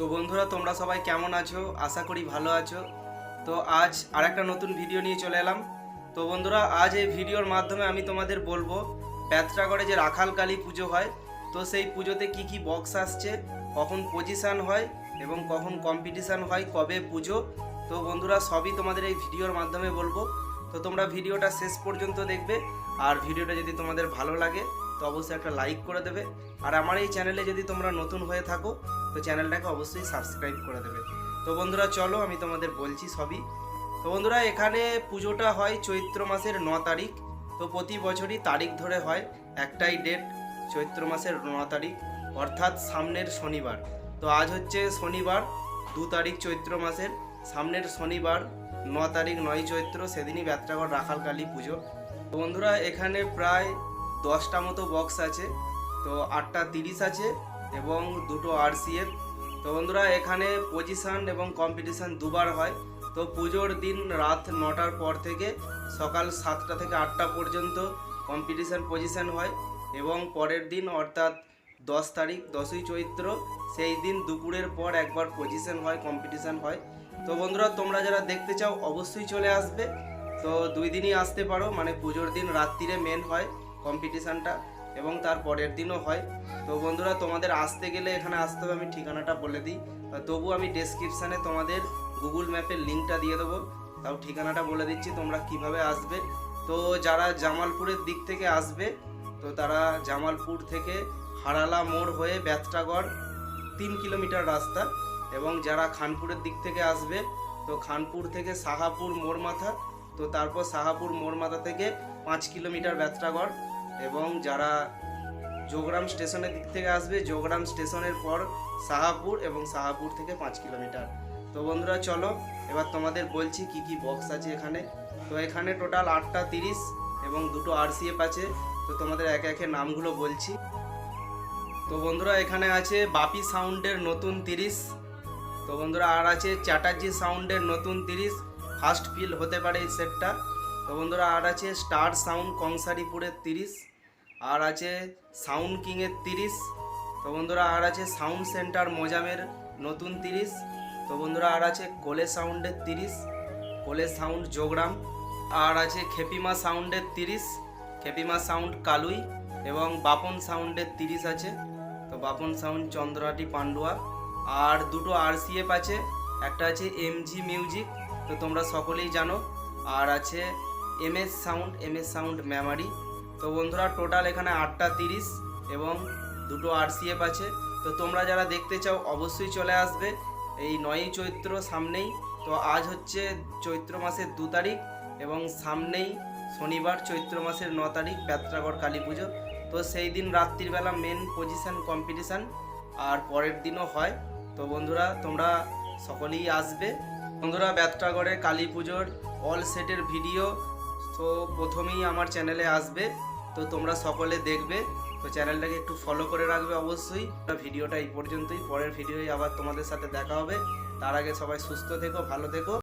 তো বন্ধুরা, তোমরা সবাই কেমন আছো? আশা করি ভালো আছো। তো আজ আর একটা নতুন ভিডিও নিয়ে চলে এলাম। তো বন্ধুরা, আজ এই ভিডিওর মাধ্যমে আমি তোমাদের বলব, ব্যাত্রাগড়ে যে রাখাল কালী পুজো হয়, তো সেই পুজোতে কি কি বক্স আসছে, কখন পজিশান হয় এবং কখন কম্পিটিশান হয়, কবে পুজো, তো বন্ধুরা সবই তোমাদের এই ভিডিওর মাধ্যমে বলব। তো তোমরা ভিডিওটা শেষ পর্যন্ত দেখবে, আর ভিডিওটা যদি তোমাদের ভালো লাগে তো অবশ্যই একটা লাইক করে দেবে। আর আমার এই চ্যানেলে যদি তোমরা নতুন হয়ে থাকো, তো চ্যানেলটাকে অবশ্যই সাবস্ক্রাইব করে দেবে। তো বন্ধুরা, চলো আমি তোমাদের বলছি সবই। তো বন্ধুরা, এখানে পুজোটা হয় চৈত্র মাসের ন তারিখ। তো প্রতি বছরই তারিখ ধরে হয়, একটাই ডেট চৈত্র মাসের ন তারিখ। অর্থাৎ সামনের শনিবার। তো আজ হচ্ছে শনিবার, দু তারিখ চৈত্র মাসের। সামনের শনিবার, ন তারিখ নয় চৈত্র, সেদিনই ব্যাত্রাগড় রাখাল কালী পুজো বন্ধুরা, এখানে প্রায় দশটা মতো বক্স আছে। তো আটটা তিরিশ আছে এবং দুটো আরসিএফ তো বন্ধুরা, এখানে পজিশান এবং কম্পিটিশান দুবার হয়। তো পুজোর দিন রাত নটার পর থেকে সকাল সাতটা থেকে আটটা পর্যন্ত কম্পিটিশান পজিশান হয় এবং পরের দিন অর্থাৎ দশ তারিখ, দশই চৈত্র, সেই দিন দুপুরের পর একবার পজিশন হয় কম্পিটিশান হয়। তো বন্ধুরা, তোমরা যারা দেখতে চাও, অবশ্যই চলে আসবে। তো দুই দিনই আসতে পারো মানে পুজোর দিন রাত্রিরে মেন হয়। কম্পিটিশানটা এবং তার পরের দিনও হয়। তো বন্ধুরা, তোমাদের আসতে গেলে এখানে আসতে হবে, আমি ঠিকানাটা বলে দিই। তবু আমি ডেসক্রিপশানে তোমাদের গুগল ম্যাপের লিঙ্কটা দিয়ে দেবো। তাও ঠিকানাটা বলে দিচ্ছি, তোমরা কীভাবে আসবে। তো যারা জামালপুরের দিক থেকে আসবে, তো তারা জামালপুর থেকে হারালা মোড় হয়ে ব্যাতটাগড় তিন কিলোমিটার রাস্তা এবং যারা খানপুরের দিক থেকে আসবে, তো খানপুর থেকে সাহাপুর মোড় মাথা তো তারপর সাহাপুর মোড় মাথা থেকে পাঁচ কিলোমিটার ব্যাতটাগড় এবং যারা যোগরাম স্টেশনের দিক থেকে আসবে যোগরাম স্টেশনের পর সাহাপুর এবং সাহাপুর থেকে পাঁচ কিলোমিটার। তো বন্ধুরা, চলো, এবার তোমাদের বলছি কি কি বক্স আছে এখানে। তো এখানে টোটাল আটটা তিরিশ এবং দুটো আরসিএফ আছে। তো তোমাদের একে একে নামগুলো বলছি। তো বন্ধুরা, এখানে আছে বাপি সাউন্ডের নতুন তিরিশ। তো বন্ধুরা, আর আছে চ্যাটার্জি সাউন্ডের নতুন তিরিশ। ফার্স্ট ফিল হতে পারে এই সেটটা তো বন্ধুরা, আর আছে স্টার সাউন্ড কংসারিপুরের তিরিশ, আর আছে সাউন্ড কিংয়ের তিরিশ, তো বন্ধুরা, আর আছে সাউন্ড সেন্টার মোজামের নতুন তিরিশ, তো বন্ধুরা, আর আছে কোলে সাউন্ডের তিরিশ, কোলে সাউন্ড যোগরাম আর আছে খেপিমা সাউন্ডের তিরিশ, খেপিমা সাউন্ড কালুই এবং বাপন সাউন্ডের তিরিশ আছে, তো বাপন সাউন্ড চন্দ্রহাটি পান্ডুয়া, আর দুটো আরসিএফ আছে, একটা আছে এমজি মিউজিক, তো তোমরা সকলেই জানো, আর আছে MS sound MS sound memory তো বন্ধুরা টোটাল এখানে আটটা তিরিশ এবং দুটো আরসিএফ আছে। তো তোমরা যারা দেখতে চাও, অবশ্যই চলে আসবে। এই নয়ই চৈত্র সামনেই। তো আজ হচ্ছে চৈত্র মাসের দু তারিখ এবং সামনেই শনিবার চৈত্র মাসের ন তারিখ প্যাত্রাগড় কালী পুজো। তো সেই দিন রাত্রিবেলা মেন পজিশন কম্পিটিশান আর পরের দিনও হয়। তো বন্ধুরা, তোমরা সকলেই আসবে। বন্ধুরা ব্যাত্রাগড়ের কালী পুজোর অল সেটের ভিডিও তো প্রথমেই আমার চ্যানেলে আসবে, তো তোমরা সকলে দেখবে, তো চ্যানেলটাকে একটু ফলো করে রাখবে অবশ্যই। ভিডিওটা এই পর্যন্তই, পরের ভিডিওই আবার তোমাদের সাথে দেখা হবে। তার আগে সবাই সুস্থ থেকো, ভালো থেকো।